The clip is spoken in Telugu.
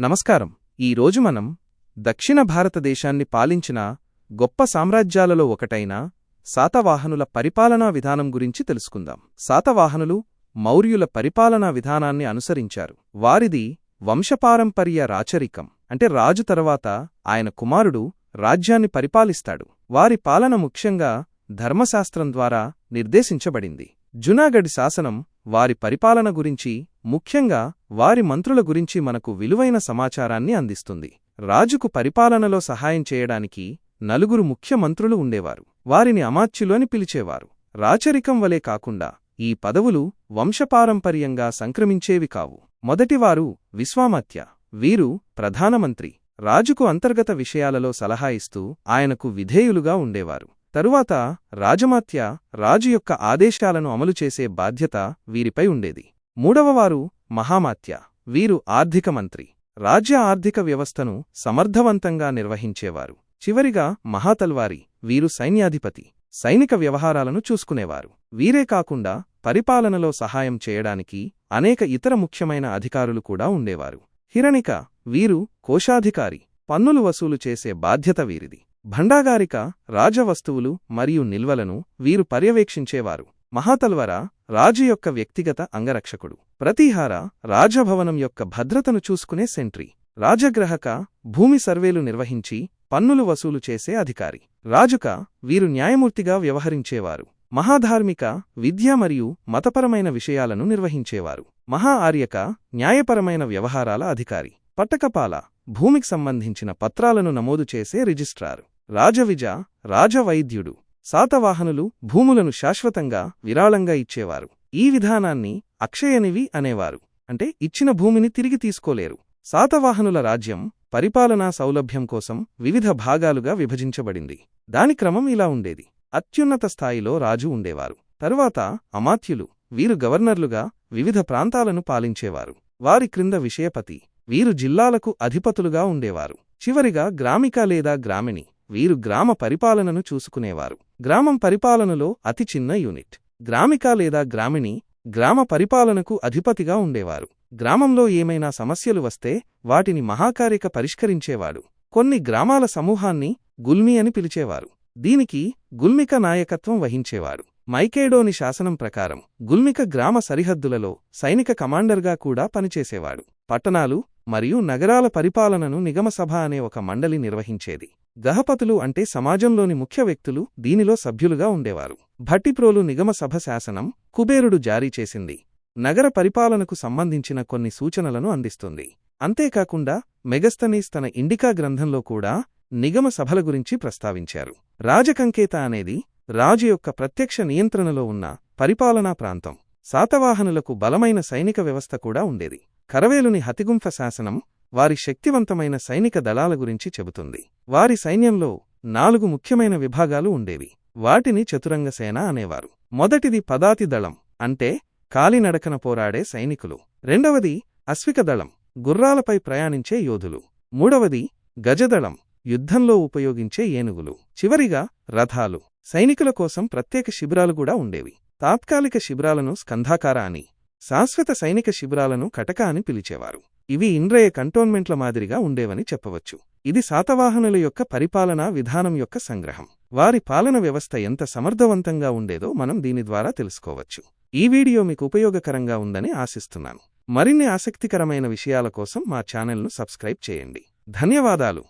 నమస్కారం. ఈరోజు మనం దక్షిణ భారతదేశాన్ని పాలించిన గొప్ప సామ్రాజ్యాలలో ఒకటైన శాతవాహనుల పరిపాలనా విధానం గురించి తెలుసుకుందాం. శాతవాహనులు మౌర్యుల పరిపాలనా విధానాన్ని అనుసరించారు. వారిది వంశపారంపర్య రాచరికం. అంటే రాజు తరువాత ఆయన కుమారుడు రాజ్యాన్ని పరిపాలిస్తాడు. వారి పాలన ముఖ్యంగా ధర్మశాస్త్రం ద్వారా నిర్దేశించబడింది. జునాగఢ్ శాసనం వారి పరిపాలన గురించి ముఖ్యంగా వారి మంత్రుల గురించి మనకు విలువైన సమాచారాన్ని అందిస్తుంది. రాజుకు పరిపాలనలో సహాయం చేయడానికి నలుగురు ముఖ్య మంత్రులు ఉండేవారు. వారిని అమాత్యులు అని పిలిచేవారు. రాచరికం వలె కాకుండా ఈ పదవులు వంశపారంపర్యంగా సంక్రమించేవి కావు. మొదటివారు విశ్వామత్య. వీరు ప్రధానమంత్రి. రాజుకు అంతర్గత విషయాలలో సలహా ఇస్తూ ఆయనకు విధేయులుగా ఉండేవారు. తరువాత రాజమాత్య రాజు యొక్క ఆదేశాలను అమలు చేసే బాధ్యత వీరిపై ఉండేది. మూడవవారు మహామాత్య. వీరు ఆర్థిక మంత్రి. రాజ్య ఆర్థిక వ్యవస్థను సమర్థవంతంగా నిర్వహించేవారు. చివరిగా మహాతల్వారి. వీరు సైన్యాధిపతి. సైనిక వ్యవహారాలను చూసుకునేవారు. వీరే కాకుండా పరిపాలనలో సహాయం చేయడానికి అనేక ఇతర ముఖ్యమైన అధికారులు కూడా ఉండేవారు. హిరణిక. వీరు కోశాధికారి. పన్నులు వసూలు చేసే బాధ్యత వీరిది. భండాగారిక రాజవస్తువులు మరియు నిల్వలను వీరు పర్యవేక్షించేవారు. మహాతల్వర రాజు యొక్క వ్యక్తిగత అంగరక్షకుడు. ప్రతీహార రాజభవనం యొక్క భద్రతను చూసుకునే సెంట్రీ. రాజగ్రహక భూమి సర్వేలు నిర్వహించి పన్నులు వసూలు చేసే అధికారి. రాజుక వీరు న్యాయమూర్తిగా వ్యవహరించేవారు. మహాధార్మిక విద్య మరియు మతపరమైన విషయాలను నిర్వహించేవారు. మహా ఆర్యక న్యాయపరమైన వ్యవహారాల అధికారి. పట్టకపాల భూమికి సంబంధించిన పత్రాలను నమోదు చేసే రిజిస్ట్రారు. రాజవిజ రాజవైద్యుడు. శాతవాహనులు భూములను శాశ్వతంగా విరాళంగా ఇచ్చేవారు. ఈ విధానాన్ని అక్షయనివి అనేవారు. అంటే ఇచ్చిన భూమిని తిరిగి తీసుకోలేరు. శాతవాహనుల రాజ్యం పరిపాలనా సౌలభ్యం కోసం వివిధ భాగాలుగా విభజించబడింది. దాని క్రమం ఇలా ఉండేది. అత్యున్నత స్థాయిలో రాజు ఉండేవారు. తరువాత అమాత్యులు వీరు గవర్నర్లుగా వివిధ ప్రాంతాలను పాలించేవారు. వారి క్రింద విషయపతి వీరు జిల్లాలకు అధిపతులుగా ఉండేవారు. చివరిగా గ్రామిక లేదా గ్రామిణి వీరు గ్రామ పరిపాలనను చూసుకునేవారు. గ్రామం పరిపాలనలో అతి చిన్న యూనిట్. గ్రామిక లేదా గ్రామిణి గ్రామ పరిపాలనకు అధిపతిగా ఉండేవారు. గ్రామంలో ఏమైనా సమస్యలు వస్తే వాటిని మహాకారిక పరిష్కరించేవాడు. కొన్ని గ్రామాల సమూహాన్ని గుల్మి అని పిలిచేవారు. దీనికి గుల్మిక నాయకత్వం వహించేవారు. మైకేడోని శాసనం ప్రకారం గుల్మిక గ్రామ సరిహద్దులలో సైనిక కమాండర్గా కూడా పనిచేసేవాడు. పట్టణాలు మరియు నగరాల పరిపాలనను నిగమసభ అనే ఒక మండలి నిర్వహించేది. గహపతులు అంటే సమాజంలోని ముఖ్య వ్యక్తులు దీనిలో సభ్యులుగా ఉండేవారు. భట్టిప్రోలు నిగమసభ శాసనం కుబేరుడు జారీ చేసింది. నగర పరిపాలనకు సంబంధించిన కొన్ని సూచనలను అందిస్తుంది. అంతేకాకుండా మెగస్తనీస్ తన ఇండికా గ్రంథంలో కూడా నిగమ సభల గురించి ప్రస్తావించారు. రాజకంకేత అనేది రాజు యొక్క ప్రత్యక్ష నియంత్రణలో ఉన్న పరిపాలనా ప్రాంతం. శాతవాహనులకు బలమైన సైనిక వ్యవస్థ కూడా ఉండేది. కరవేలుని హతిగుంఫ శాసనం వారి శక్తివంతమైన సైనిక దళాల గురించి చెబుతుంది. వారి సైన్యంలో నాలుగు ముఖ్యమైన విభాగాలు ఉండేవి. వాటిని చతురంగసేన అనేవారు. మొదటిది పదాతి దళం అంటే కాలినడకన పోరాడే సైనికులు. రెండవది అశ్విక దళం గుర్రాలపై ప్రయాణించే యోధులు. మూడవది గజదళం యుద్ధంలో ఉపయోగించే ఏనుగులు. చివరిగా రథాలు. సైనికుల కోసం ప్రత్యేక శిబిరాలు కూడా ఉండేవి. తాత్కాలిక శిబిరాలను స్కంధాకార అని శాశ్వత సైనిక శిబిరాలను కటక అని పిలిచేవారు. ఇవి ఇండ్రయ కంటోన్మెంట్ల మాదిరిగా ఉండేవని చెప్పవచ్చు. ఇది శాతవాహనుల యొక్క పరిపాలనా విధానం యొక్క సంగ్రహం. వారి పాలన వ్యవస్థ ఎంత సమర్థవంతంగా ఉండేదో మనం దీని ద్వారా తెలుసుకోవచ్చు. ఈ వీడియో మీకు ఉపయోగకరంగా ఉందని ఆశిస్తున్నాను. మరిన్ని ఆసక్తికరమైన విషయాల కోసం మా ఛానల్ను సబ్స్క్రైబ్ చేయండి. ధన్యవాదాలు.